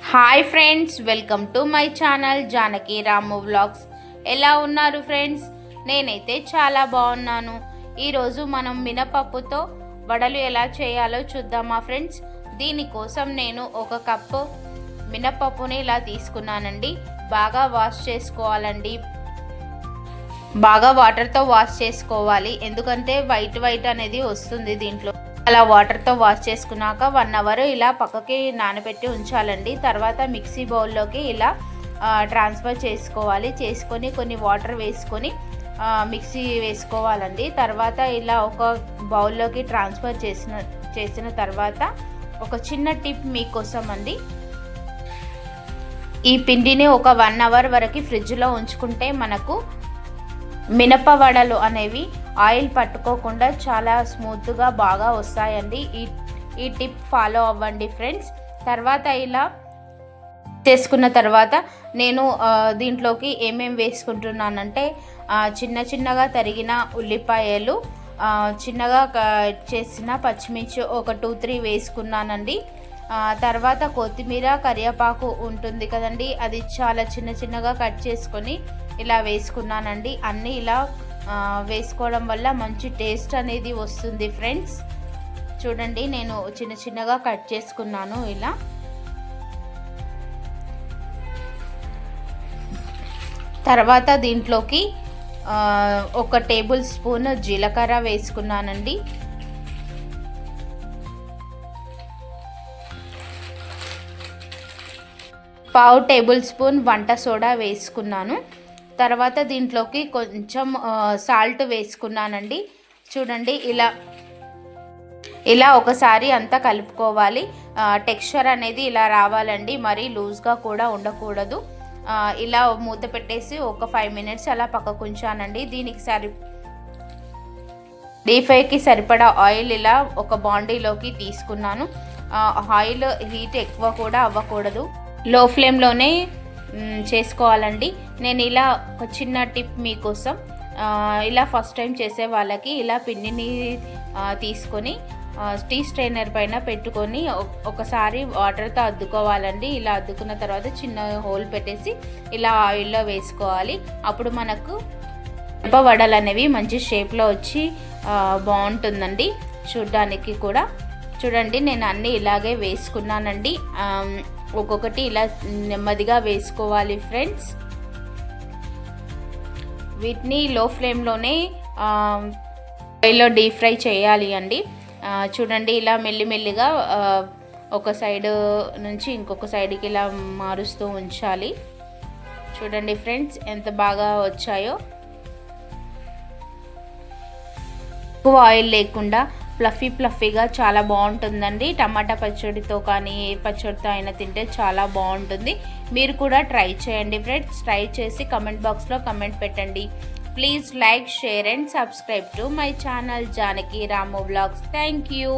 Hi friends welcome to my channel Janaki Ramu vlogs. ఎలా ఉన్నారు friends? నేనైతే చాలా బాగున్నాను. ఈరోజు మనం మినపప్పుతో వడలు ఎలా చేయాలో చూద్దామా ఫ్రెండ్స్? దీనికోసం నేను ఒక కప్పు మినపప్పుని ఇలా తీసుకున్నానండి. బాగా వాష్ చేసుకోవాలండి. బాగా వాటర్తో వాష్ చేసుకోవాలి. ఎందుకంటే వైట్ వైట్ అనేది వస్తుంది దీంట్లో. అలా వాటర్తో వాష్ చేసుకున్నాక వన్ అవర్ ఇలా పక్కకి నానబెట్టి ఉంచాలండి. తర్వాత మిక్సీ బౌల్లోకి ఇలా ట్రాన్స్ఫర్ చేసుకోవాలి. చేసుకొని కొన్ని వాటర్ వేసుకొని మిక్సీ వేసుకోవాలండి. తర్వాత ఇలా ఒక బౌల్లోకి ట్రాన్స్ఫర్ చేసిన చేసిన తర్వాత ఒక చిన్న టిప్ మీకోసం అండి ఈ పిండిని ఒక వన్ అవర్ వరకు ఫ్రిడ్జ్లో ఉంచుకుంటే మనకు మినప వడలు అనేవి ఆయిల్ పట్టుకోకుండా చాలా స్మూత్గా బాగా వస్తాయండి. ఈ ఈ టిప్ ఫాలో అవ్వండి ఫ్రెండ్స్. తర్వాత ఇలా చేసుకున్న తర్వాత నేను దీంట్లోకి ఏమేమి వేసుకుంటున్నానంటే చిన్న చిన్నగా తరిగిన ఉల్లిపాయలు చిన్నగా క- చేసిన పచ్చిమిర్చి ఒక టూ త్రీ వేసుకున్నానండి. తర్వాత కొత్తిమీర కరివేపాకు ఉంటుంది కదండి అది చాలా చిన్న చిన్నగా కట్ చేసుకొని ఇలా వేసుకున్నానండి. అన్నీ ఇలా వేసుకోవడం వల్ల మంచి టేస్ట్ అనేది వస్తుంది ఫ్రెండ్స్. చూడండి నేను చిన్న చిన్నగా కట్ చేసుకున్నాను ఇలా. తర్వాత దీంట్లోకి ఒక టేబుల్ స్పూన్ జీలకర్ర వేసుకున్నానండి. పావు టేబుల్ స్పూన్ వంట సోడా వేసుకున్నాను. తర్వాత దీంట్లోకి కొంచెం సాల్ట్ వేసుకున్నానండి. చూడండి ఇలా ఇలా ఒకసారి అంతా కలుపుకోవాలి. టెక్స్చర్ అనేది ఇలా రావాలండి. మరీ లూజ్గా కూడా ఉండకూడదు. ఇలా మూత పెట్టేసి ఒక ఫైవ్ మినిట్స్ అలా పక్కకు ఉంచానండి. దీనికి సరి డీప్ ఫ్రైకి సరిపడా ఆయిల్ ఇలా ఒక బాండీలోకి తీసుకున్నాను. ఆయిల్ హీట్ ఎక్కువ కూడా అవ్వకూడదు. లో ఫ్లేమ్లోనే చేసుకోవాలండి. నేను ఇలా ఒక చిన్న టిప్ మీకోసం ఇలా ఫస్ట్ టైం చేసే వాళ్ళకి ఇలా పిండిని తీసుకొని టీ స్ట్రైనర్ పైన పెట్టుకొని ఒకసారి వాటర్తో అద్దుకోవాలండి. ఇలా అద్దుకున్న తర్వాత చిన్న హోల్ పెట్టేసి ఇలా ఆయిల్లో వేసుకోవాలి. అప్పుడు మనకు వడలు అనేవి మంచి షేప్లో వచ్చి బాగుంటుందండి. చూడ్డానికి కూడా. చూడండి నేను అన్నీ ఇలాగే వేసుకున్నానండి. ఒక్కొక్కటి ఇలా నెమ్మదిగా వేసుకోవాలి ఫ్రెండ్స్. వీటిని లో ఫ్లేమ్లోనే ఆయిల్లో డీప్ ఫ్రై చేయాలి అండి. చూడండి ఇలా మెల్లిమెల్లిగా ఒక సైడ్ నుంచి ఇంకొక సైడ్కి ఇలా మారుస్తూ ఉంచాలి. చూడండి ఫ్రెండ్స్ ఎంత బాగా వచ్చాయో. ఎక్కువ ఆయిల్ లేకుండా ఫ్లఫీ ఫ్లఫీగా చాలా బాగుంటుందండి. టమాటా పచ్చడితో కానీ ఏ పచ్చడితో అయినా తింటే చాలా బాగుంటుంది. మీరు కూడా ట్రై చేయండి ఫ్రెండ్స్. ట్రై చేసి కమెంట్ బాక్స్లో కమెంట్ పెట్టండి. Please like share and subscribe to my channel Janaki Ramu blogs. Thank you.